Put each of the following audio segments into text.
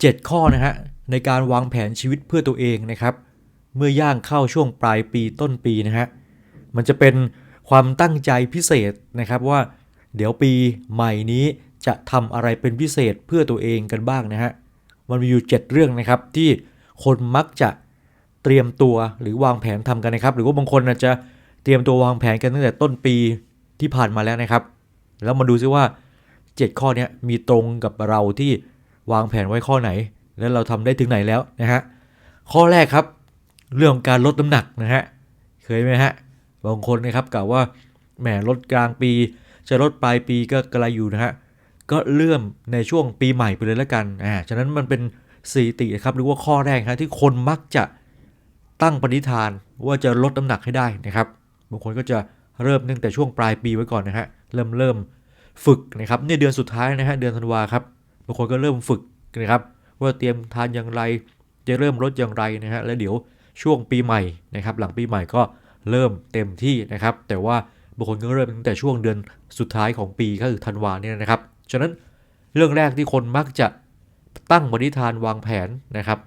7 ข้อนะฮะในการวางแผนชีวิตเพื่อตัวเองนะครับ เมื่อย่างเข้าช่วงปลายปีต้นปีนะฮะมันจะเป็นความตั้งใจพิเศษนะครับว่า เดี๋ยวปีใหม่นี้จะทำอะไรเป็นพิเศษเพื่อตัวเองกันบ้างนะฮะมันมีอยู่ 7 เรื่องนะครับที่คนมักจะเตรียมตัวหรือวางแผนทำกันนะครับ หรือว่าบางคนอาจจะเตรียมตัววางแผนกันตั้งแต่ต้นปีที่ผ่านมาแล้วนะครับ แล้วมาดูซิว่า 7 ข้อเนี้ยมีตรงกับเราที่ วางแผนไว้ข้อไหน แล้วเราทำได้ถึงไหนแล้วนะฮะข้อแรกครับ เรื่องการลดน้ำหนักนะฮะเคยไหมฮะบางคนนะครับกล่าวว่าแหมลดกลางปี จะลดปลายปีก็กระไรอยู่นะฮะก็เลื่อมในช่วงปีใหม่ไปเลยแล้วกันอ่าฉะนั้นมันเป็นสถิติครับหรือว่าข้อแรกฮะที่คนมักจะตั้งปณิธานว่าจะลดน้ำหนักให้ได้นะครับบางคนก็จะเริ่มตั้งแต่ช่วงปลายปีไว้ก่อนนะฮะเริ่มเริ่มฝึกนะครับเนี่ยเดือนสุดท้ายนะฮะเดือนธันวาครับ บางคนก็เริ่มฝึกนะครับ ว่าเตรียมทานอย่างไร จะเริ่มลดอย่างไรนะฮะ แล้วเดี๋ยวช่วงปีใหม่นะครับ หลังปีใหม่ก็เริ่มเต็มที่นะครับ แต่ว่าบางคนก็เริ่มตั้งแต่ช่วงเดือนสุดท้ายของปีก็คือธันวาเนี่ยนะครับ ฉะนั้นเรื่องแรกที่คนมักจะตั้งบริธานวางแผนนะครับ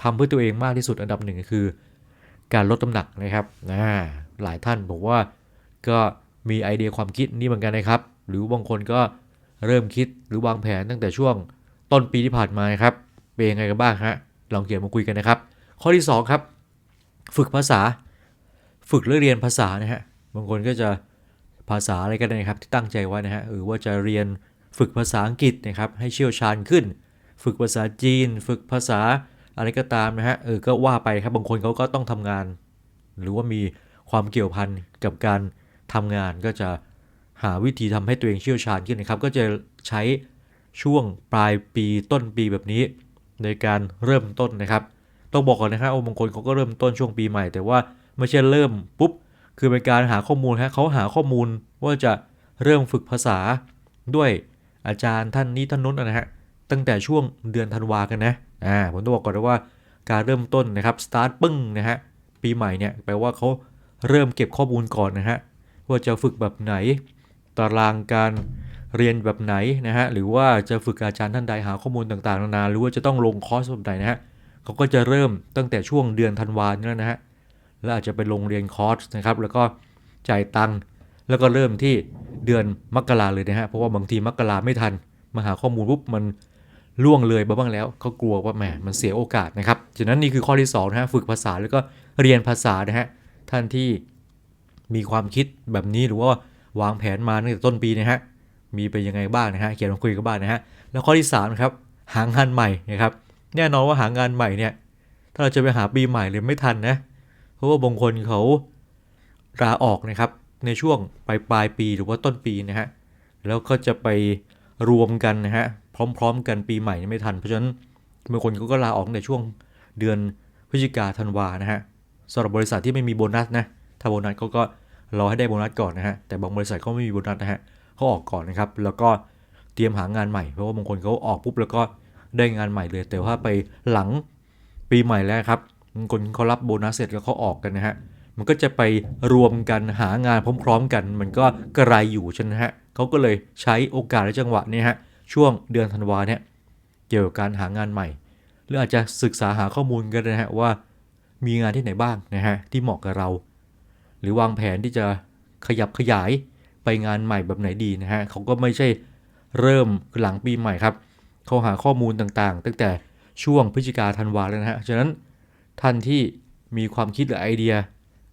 ทำเพื่อตัวเองมากที่สุดอันดับหนึ่งก็คือ การลดน้ำหนักนะครับนะหลายท่านบอกว่าก็มีไอเดียความคิดนี้เหมือนกันนะครับ หรือบางคนก็ เริ่มคิดหรือวางแผนตั้งแต่ช่วงต้นปีที่ผ่านมาครับ เป็นยังไงกันบ้างฮะ ลองเขียนมาคุยกันนะครับ ข้อที่ 2 ครับ ฝึกภาษา ฝึกหรือเรียนภาษานะฮะ บางคนก็จะภาษาอะไรกันนะครับที่ตั้งใจไว้นะฮะ หรือว่าจะเรียนฝึกภาษาอังกฤษนะครับ ให้เชี่ยวชาญขึ้น ฝึกภาษาจีน ฝึกภาษาอะไรก็ตามนะฮะ เออ ก็ว่าไปครับ บางคนเขาก็ต้องทำงาน หรือว่ามีความเกี่ยวพันกับการทำงานก็จะ หาวิธีทำให้ตัวเองเชี่ยวชาญขึ้นนะครับ ก็จะใช้ช่วงปลายปีต้นปีแบบนี้ ในการเริ่มต้นนะครับ ต้องบอกก่อนนะครับว่าบางคนเขาก็เริ่มต้นช่วงปีใหม่ แต่ว่าไม่ใช่เริ่มปุ๊บ คือเป็นการหาข้อมูลฮะเขาหาข้อมูลว่าจะเริ่มฝึกภาษาด้วยอาจารย์ท่านนี้ท่านนู้นนะฮะตั้งแต่ช่วงเดือนธันวากันนะอ่าผมต้องบอกก่อนว่าการเริ่มต้นนะครับสตาร์ทปึ้งนะฮะปีใหม่เนี่ยแปลว่าเขาเริ่มเก็บข้อมูลก่อนนะฮะว่าจะฝึกแบบไหน ตารางการเรียนแบบไหนนะฮะหรือว่าจะฝึกอาจารย์ท่านใดหาข้อมูลต่างๆนานาหรือว่าจะต้องลงคอร์สแบบไหนนะฮะเขาก็จะเริ่มตั้งแต่ช่วงเดือนธันวาคมนี่นะฮะแล้วอาจจะไปลงเรียนคอร์สนะครับแล้วก็จ่ายตังค์แล้วก็เริ่มที่เดือนมกราเลยนะฮะเพราะว่าบางทีมกราไม่ทันมาหาข้อมูลปุ๊บมันล่วงเลยบ้างแล้วเขากลัวว่าแหมมันเสียโอกาสนะครับฉะนั้นนี่คือข้อที่2นะฮะฝึกภาษาแล้วก็เรียนภาษานะฮะท่านที่มีความคิดแบบนี้หรือว่า วางแผนมาตั้งแต่ต้นปีนะฮะมีเป็นยังไงบ้างนะฮะเขียนมาคุยกันบ้างนะฮะแล้วข้อที่3ครับหางานใหม่นะครับแน่นอนว่าหางานใหม่เนี่ยถ้าเราจะไปหาปีใหม่เลยไม่ทันนะเพราะว่าบางคนเขาลาออกนะครับในช่วงปลายปลายปีหรือว่าต้นปีนะฮะแล้วก็จะไปรวมกันนะฮะพร้อมๆ กันปีใหม่ไม่ทัน เพราะฉะนั้นบางคนเขาก็ลาออกในช่วงเดือนพฤศจิกาธันวานะฮะสำหรับบริษัทที่ไม่มีโบนัสนะถ้าโบนัสเขาก็ รอให้ได้โบนัสก่อนนะฮะ แต่บางบริษัทเขาไม่มีโบนัสนะฮะเขาออกก่อนนะครับ แล้วก็เตรียมหางานใหม่ เพราะว่าบางคนเขาออกปุ๊บแล้วก็ได้งานใหม่เลย แต่ว่าไปหลังปีใหม่แล้วครับบางคนเขารับโบนัสเสร็จแล้วเขาออกกันนะฮะ มันก็จะไปรวมกันหางานพร้อม ๆ กัน มันก็กระไรอยู่ใช่ไหมฮะเขาก็เลยใช้โอกาสและจังหวะนี้ฮะ ช่วงเดือนธันวาเนี่ย เกี่ยวกับการหางานใหม่ หรืออาจจะศึกษาหาข้อมูลกันนะฮะว่า มีงานที่ไหนบ้างนะฮะที่เหมาะกับเรา หรือวางแผนที่จะขยับขยายไปงานใหม่แบบไหนดีนะฮะเขาก็ไม่ใช่เริ่มหลังปีใหม่ครับเขาหาข้อมูลต่างๆ ตั้งแต่ช่วงพฤศจิกาธันวาแล้วนะฮะฉะนั้นท่านที่มีความคิดหรือไอเดีย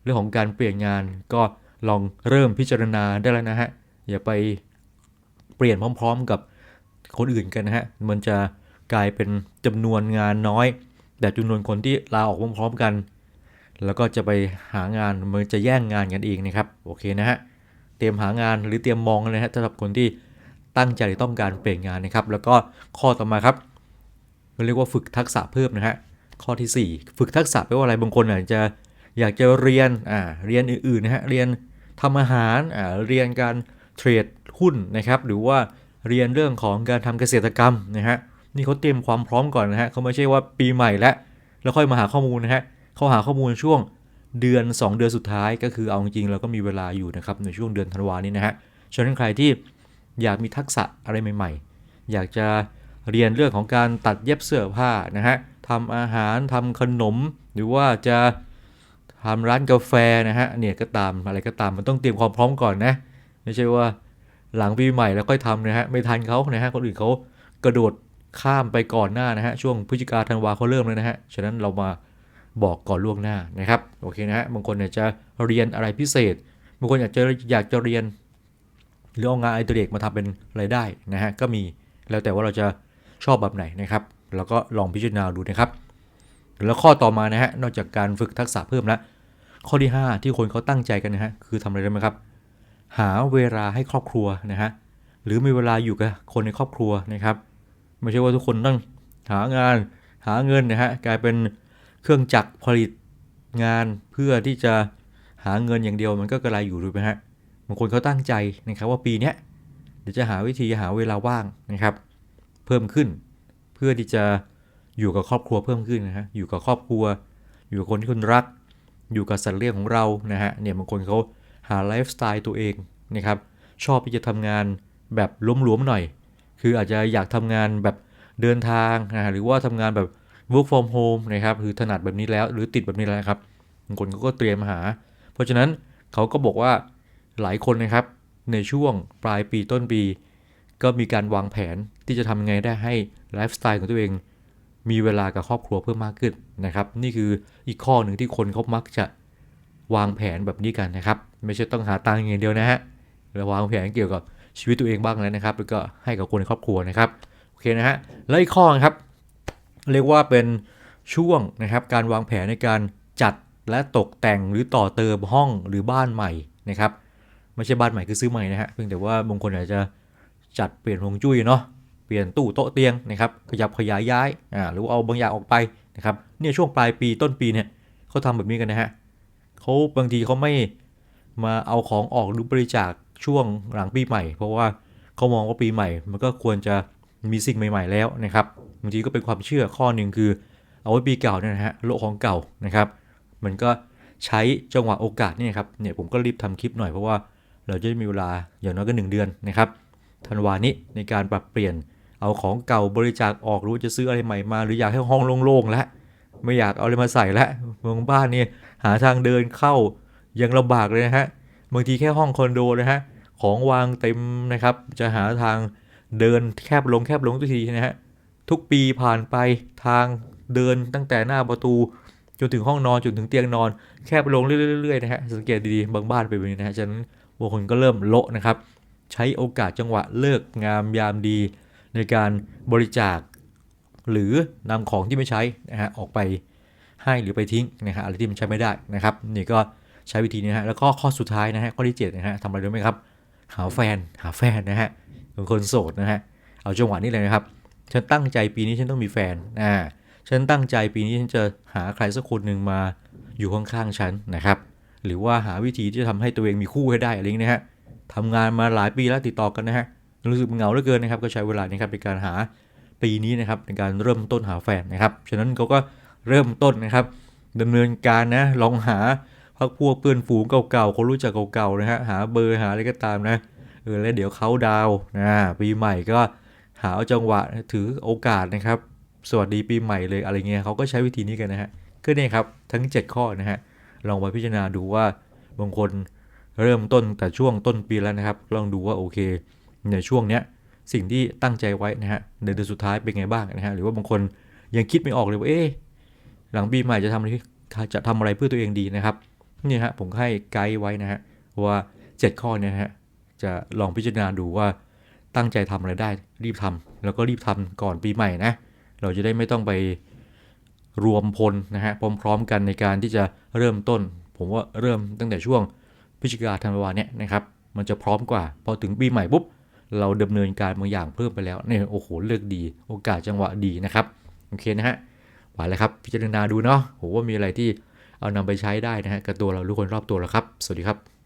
เรื่องของการเปลี่ยนงานก็ลองเริ่มพิจารณาได้แล้วนะฮะอย่าไปเปลี่ยนพร้อม ๆ กับคนอื่นกันนะฮะมันจะกลายเป็นจำนวนงานน้อย แต่จำนวนคนที่ลาออกพร้อมๆกัน แล้วก็จะไปหางานมันจะแย่งงานกันเองนะครับโอเคนะฮะเตรียมหางานหรือเตรียมมองเลยนะฮะสำหรับคนที่ตั้งใจต้องการเปลี่ยนงานนะครับ แล้วก็ข้อต่อมาครับเรียกว่าฝึกทักษะเพิ่มนะฮะข้อที่ 4 ฝึกทักษะแปลว่าอะไรบางคนอาจจะอยากจะเรียนอ่าเรียนอื่นๆนะฮะเรียนทำอาหารอ่าเรียนการเทรดหุ้นนะครับหรือว่าเรียนเรื่องของการทำเกษตรกรรมนะฮะนี่เขาเตรียมความพร้อมก่อนนะฮะเขาไม่ใช่ว่าปีใหม่แล้วแล้วค่อยมาหาข้อมูลนะฮะ เขาหาข้อมูลช่วงเดือน 2 เดือนสุดท้ายก็คือเอาจริงๆเราก็มีเวลาอยู่นะครับในช่วงเดือนธันวานี้นะฮะฉะนั้นใครที่อยากมีทักษะอะไรใหม่ๆ อยากจะเรียนเรื่องของการตัดเย็บเสื้อผ้านะฮะทำอาหารทำขนม หรือว่าจะทำร้านกาแฟนะฮะเนี่ยก็ตามอะไรก็ตามมันต้องเตรียมความพร้อมก่อนนะไม่ใช่ว่าหลังปีใหม่แล้วค่อยทำนะฮะไม่ทันเขานะฮะคนอื่นเขากระโดดข้ามไปก่อนหน้านะฮะช่วงพฤศจิกาธันวาเขาเริ่มเลยนะฮะฉะนั้นเรามา บอกก่อนล่วงหน้านะครับโอเคนะฮะบางคนเนี่ยจะเรียนอะไรพิเศษบางคนอยากจะอยากจะเรียนหรือเอางานไอตัวเด็กมาทำเป็นรายได้นะฮะก็มีแล้วแต่ว่าเราจะชอบแบบไหนนะครับเราก็ลองพิจารณาดูนะครับแล้วข้อต่อมานะฮะนอกจากการฝึกทักษะเพิ่มแล้วข้อที่ 5 ที่คนเขาตั้งใจกันนะฮะคือทำอะไรรู้ไหมครับ หาเวลาให้ครอบครัวนะฮะหรือมีเวลาอยู่กับคนในครอบครัวนะครับ ไม่ใช่ว่าทุกคนต้องหางานหาเงินนะฮะกลายเป็น เครื่องจักรผลิตงานเพื่อที่จะหาเงินอย่างเดียวมันก็กระไรอยู่รู้ไหมฮะบางคนเขาตั้งใจนะครับว่าปีนี้เดี๋ยวจะหาวิธีหาเวลาว่างนะครับ เพิ่มขึ้น เพื่อที่จะอยู่กับครอบครัวเพิ่มขึ้นนะฮะอยู่กับครอบครัว อยู่กับคนที่คุณรัก อยู่กับสัตว์เลี้ยงของเรานะฮะเนี่ยบางคนเขาหาไลฟ์สไตล์ตัวเองนะครับชอบที่จะทำงานแบบหลวมๆหน่อย คืออาจจะอยากทำงานแบบเดินทางนะฮะหรือว่าทำงานแบบ work from home นะครับคือถนัดแบบนี้แล้ว หรือติดแบบนี้แล้วครับบางคนเขาก็เตรียมหา เพราะฉะนั้นเขาก็บอกว่าหลายคนนะครับในช่วงปลายปีต้นปี ก็มีการวางแผนที่จะทำยังไงได้ให้ไลฟ์สไตล์ของตัวเอง มีเวลากับครอบครัวเพิ่มมากขึ้นนะครับ นี่คืออีกข้อหนึ่งที่คนเขามักจะวางแผนแบบนี้กันนะครับ ไม่ใช่ต้องหาตังค์อย่างเดียวนะฮะแล้ววางแผนเกี่ยวกับชีวิตตัวเองบ้างแล้วนะครับ แล้วก็ให้กับคนในครอบครัวนะครับโอเคนะฮะแล้วอีกข้อนะครับ เรียกว่าเป็นช่วงนะครับการวางแผนในการจัดและตกแต่งหรือต่อเติมห้องหรือบ้านใหม่นะครับไม่ใช่บ้านใหม่คือซื้อใหม่นะฮะเพียงแต่ว่าบางคนอาจจะจัดเปลี่ยนฮวงจุ้ยเนาะเปลี่ยนตู้โต๊ะเตียงนะครับขยับขยายย้ายอ่าหรือว่าเอาบางอย่างออกไปนะครับเนี่ยช่วงปลายปีต้นปีเนี่ยเขาทำแบบนี้กันนะฮะเขาบางทีเขาไม่มาเอาของออกหรือบริจาคช่วงหลังปีใหม่ เพราะว่าเขามองว่าปีใหม่ มันก็ควรจะมีสิ่งใหม่ ๆ แล้วนะครับ บางทีก็เป็นความเชื่อข้อหนึ่งคือ เอาไว้ปีเก่าเนี่ยนะฮะโลกของเก่านะครับ มันก็ใช้จังหวะโอกาสเนี่ยครับเนี่ยผมก็รีบทำคลิปหน่อยเพราะว่าเราจะได้มีเวลาอย่างน้อยก็ 1 เดือนนะครับธันวานี้ในการปรับเปลี่ยนเอาของเก่าบริจาคออกหรือจะซื้ออะไรใหม่มาหรืออยากให้ห้องโล่งๆแล้วไม่อยากเอาอะไรมาใส่แล้วบางบ้านเนี่ยหาทางเดินเข้ายังลำบากเลยนะฮะบางทีแค่ห้องคอนโดนะฮะของวางเต็มนะครับ จะหาทางเดินแคบลงแคบลงทุกทีนะฮะ ทุกปีผ่านไปทางเดินตั้งแต่หน้าประตู จนถึงห้องนอนจนถึงเตียงนอน แคบลงเรื่อยๆนะฮะสังเกตดีๆบางบ้านเป็นแบบนี้นะฮะฉะนั้นบางคนก็เริ่มโละนะครับ ใช้โอกาสจังหวะเลิกงามยามดี ในการบริจาค หรือนำของที่ไม่ใช้นะฮะออกไปให้หรือไปทิ้งนะฮะอะไรที่มันใช้ไม่ได้นะครับนี่ก็ใช้วิธีนี้ฮะแล้วก็ข้อสุดท้ายนะฮะข้อที่7นะฮะทำอะไรรู้ไหมครับ หาแฟนหาแฟนนะฮะเป็นคนโสดนะฮะเอาจังหวะนี้เลยนะครับ ฉันตั้งใจปีนี้ฉันต้องมีแฟนอ่าฉันตั้งใจปีนี้ฉันจะหาใครสักคนหนึ่งมาอยู่ข้างๆฉันนะครับ หรือว่าหาวิธีที่จะทำให้ตัวเองมีคู่ให้ได้อะไรอย่างนี้นะฮะทำงานมาหลายปีแล้วติดต่อกันนะฮะรู้สึกเหงาเหลือเกินนะครับ ก็ใช้เวลานี้ครับในการหาปีนี้นะครับในการเริ่มต้นหาแฟนนะครับฉะนั้นเขาก็เริ่มต้นนะครับดำเนินการนะลองหาพักพวกเพื่อนฝูงเก่าๆคนรู้จักเก่าๆนะฮะหาเบอร์หาอะไรก็ตามนะเออแล้วเดี๋ยวเขาดาวนะปีใหม่ก็ หาเอาจังหวะถือโอกาสนะครับ สวัสดีปีใหม่เลยอะไรเงี้ยเขาก็ใช้วิธีนี้กันนะฮะก็เนี่ยครับทั้ง 7 ข้อนะฮะลองไปพิจารณาดูว่าบางคนเริ่มต้นแต่ช่วงต้นปีแล้วนะครับ ลองดูว่าโอเค ในช่วงเนี้ยสิ่งที่ตั้งใจไว้นะฮะในเดือนสุดท้ายเป็นไงบ้างนะฮะหรือว่าบางคนยังคิดไม่ออกเลยว่าเอ๊ะหลังปีใหม่จะทำอะไรจะทำอะไรเพื่อตัวเองดีนะครับนี่ฮะผมให้ไกด์ไว้นะฮะว่า 7 ข้อเนี่ยนะฮะจะลองพิจารณาดูว่า ตั้งใจทำอะไรได้ รีบทำแล้วก็รีบทำก่อนปีใหม่นะ เราจะได้ไม่ต้องไปรวมพลนะฮะพร้อม ๆ กันในการที่จะเริ่มต้น ผมว่าเริ่มตั้งแต่ช่วงพฤศจิกาธันวาเนี่ยนะครับ มันจะพร้อมกว่า พอถึงปีใหม่ปุ๊บ เราดำเนินการบางอย่างเพิ่มไปแล้วเนี่ยโอ้โหเลือกดี โอกาสจังหวะดีนะครับ โอเคนะฮะหวานแล้วครับ พิจารณาดูเนาะโหว่ามีอะไรที่เอานำไปใช้ได้นะฮะกับตัวเราทุกคนรอบตัวแล้วครับ สวัสดีครับ